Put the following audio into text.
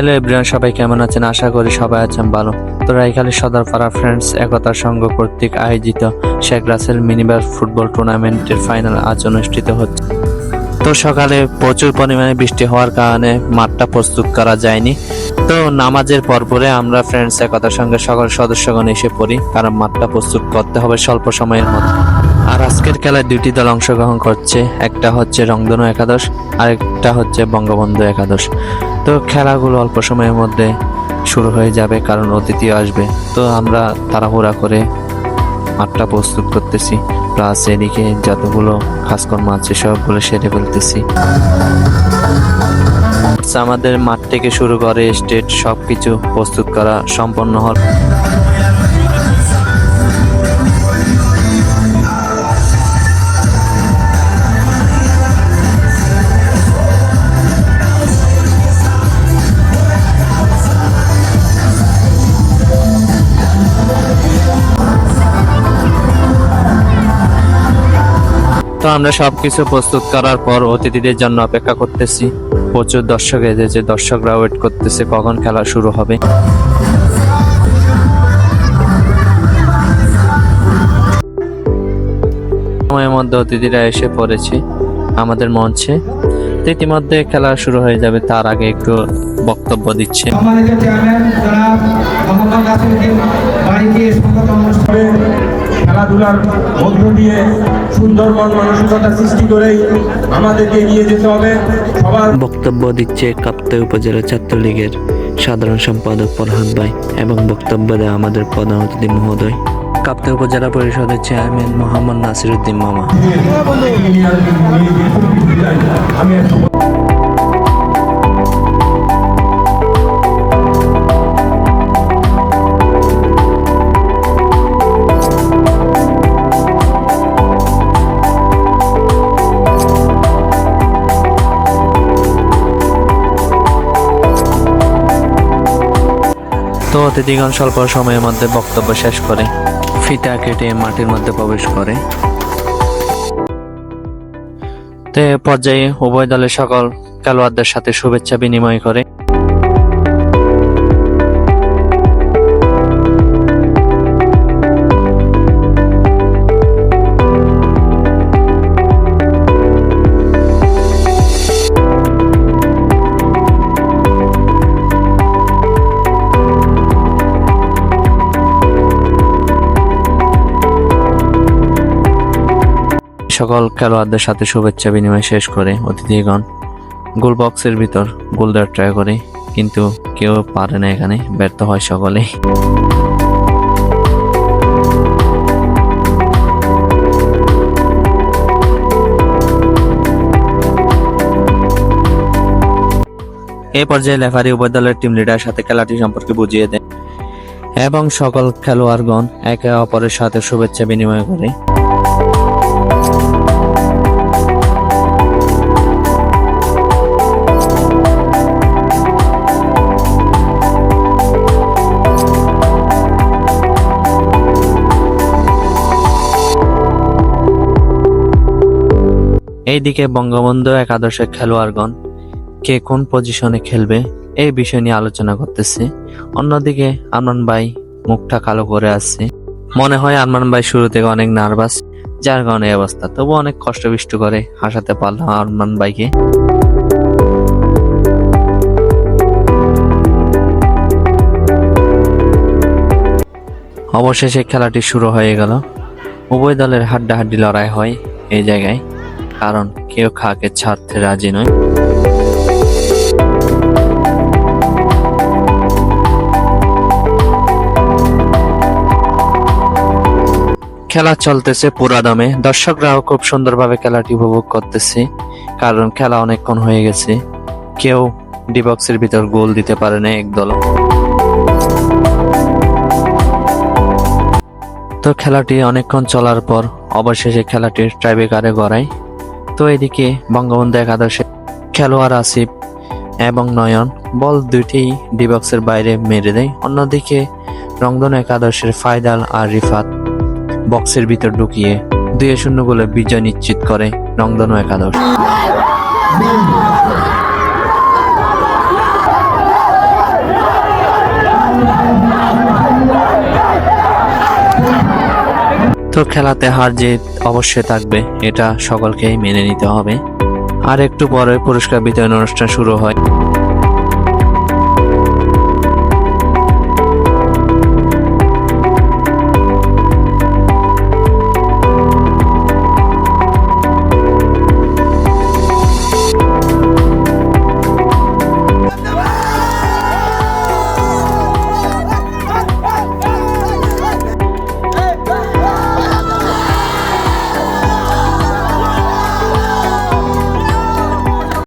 Hello everyone, সবাই কেমন আছেন? আশা করি সবাই আছেন ভালো। তো রাইখালী সদরপাড়া ফ্রেন্ডস একতা সংঘ কর্তৃক আয়োজিত শেখ রাসেল মিনিবার ফুটবল টুর্নামেন্টের ফাইনাল আজ অনুষ্ঠিত হচ্ছে। তো সকালে প্রচুর পরিমাণে বৃষ্টি হওয়ার কারণে মাঠটা প্রস্তুত করা যায়নি। তো নামাজের পরপরে আমরা ফ্রেন্ডস একতার সঙ্গে সকল সদস্যগণ এসে পড়ি, কারণ মাঠটা প্রস্তুত করতে হবে স্বল্প সময়ের মধ্যে। আর আজকের খেলায় দুইটি দল অংশগ্রহণ করছে, একটা হচ্ছে রংধনু একাদশ, আরেকটা হচ্ছে বঙ্গবন্ধু একাদশ। তো খেলাগুলো অল্প সময়ের মধ্যে শুরু হয়ে যাবে, কারণ অতিথি আসবে। তো আমরা তাড়াহুড়া করে মাঠটা প্রস্তুত করতেছি। প্লাস এদিকে যতগুলো কাজকর্ম আছে সবগুলো সেরে ফেলতেছি। আমাদের মাঠ থেকে শুরু করে স্টেট সব কিছু প্রস্তুত করা সম্পন্ন হল। তো আমরা সবকিছু প্রস্তুত করার পর অতিথিদের জন্য অপেক্ষা করতেছি। প্রচুর দর্শক এসেছে, দর্শকরা ওয়েট করতেছে কখন খেলা শুরু হবে। সময়ের মধ্যে অতিথিরা এসে পড়েছে, আমাদের মঞ্চে। ইতিমধ্যে খেলা শুরু হয়ে যাবে, তার আগে একটু বক্তব্য দিচ্ছে। খেলাধুলার মধ্য দিয়ে সুন্দর মন মানসিকতা সৃষ্টি করেই আমাদেরকে এগিয়ে যেতে হবে। সবার বক্তব্য দিচ্ছে কাপ্তাই উপজেলা ছাত্রলীগের সাধারণ সম্পাদক ফরহাদ ভাই এবং বক্তব্য দেয় আমাদের প্রধান অতিথি মহোদয়। কাপ্তাই উপজেলা পরিষদের চেয়ারম্যান মোহাম্মদ নাসিরুদ্দিন মামা। তো অতিথিগণ স্বল্প সময়ের মধ্যে বক্তব্য শেষ করে, ফিতা কেটে মাটির মধ্যে প্রবেশ করে। তো পর্যায়ে উভয় দলের সকল খেলোয়াড়দের সাথে শুভেচ্ছা বিনিময় করে সকল খেলোয়াড়দের সাথে শুভেচ্ছা বিনিময় শেষ করে অতিথিগণ। গোল বক্সের ভিতর গোল দেওয়ার ট্রাই করে, কিন্তু কেউ পারে না এখানে, ব্যর্থ হয় সকলেই। এ পর্যায়ে লেফারি উভয় দলের টিম লিডার সাথে খেলাটি সম্পর্কে বুঝিয়ে দেন। এবং সকল খেলোয়াড়গণ একে অপরের সাথে শুভেচ্ছা বিনিময় করে এইদিকে বঙ্গবন্ধু একাদশের খেলোয়াড়গণ কে কোন পজিশনে খেলবে এই বিষয় নিয়ে আলোচনা করতেছে। অন্যদিকে আরমান ভাই মুখটা কালো করে আছে। মনে হয় আরমান ভাই শুরু থেকে অনেক নার্ভাস যার কারণে এই অবস্থা। তবু অনেক কষ্ট বিষ্ট করে হাসাতে পারলাম আরমান ভাইকে। অবশেষে খেলাটি শুরু হয়ে গেল। উভয় দলের হাড্ডাহাড্ডি লড়াই হয় এই জায়গায়। কারণ কেউ খাকে ছাড়তে রাজি নয়। খেলা চলতেছে পুরা দমে দর্শকরাও খুব সুন্দরভাবে খেলাটি উপভোগ করতেছে, কারণ খেলা অনেকক্ষণ হয়ে গেছে। কেউ ডিবক্সের ভিতর গোল দিতে পারে না একদল তো খেলাটি অনেকক্ষণ চলার পর অবশেষে খেলাটি ট্রাইবেকারে গড়ায়। তো এদিকে বঙ্গবন্ধু একাদশে খেলোয়াড় আসিফ এবং নয়ন বল দুইটি ডিবক্সের বাইরে মেরে দেয়। অন্যদিকে রংধন একাদশের ফাইদাল আর রিফাত বক্সের ভিতর ঢুকিয়ে দুই শূন্য গোলে বিজয় নিশ্চিত করে রংধনু একাদশ। খেলাতে হার জিত অবশ্যই থাকবে, এটা সকলকেই মেনে নিতে হবে। আর একটু পরে পুরস্কার বিতরণ অনুষ্ঠান শুরু হয়।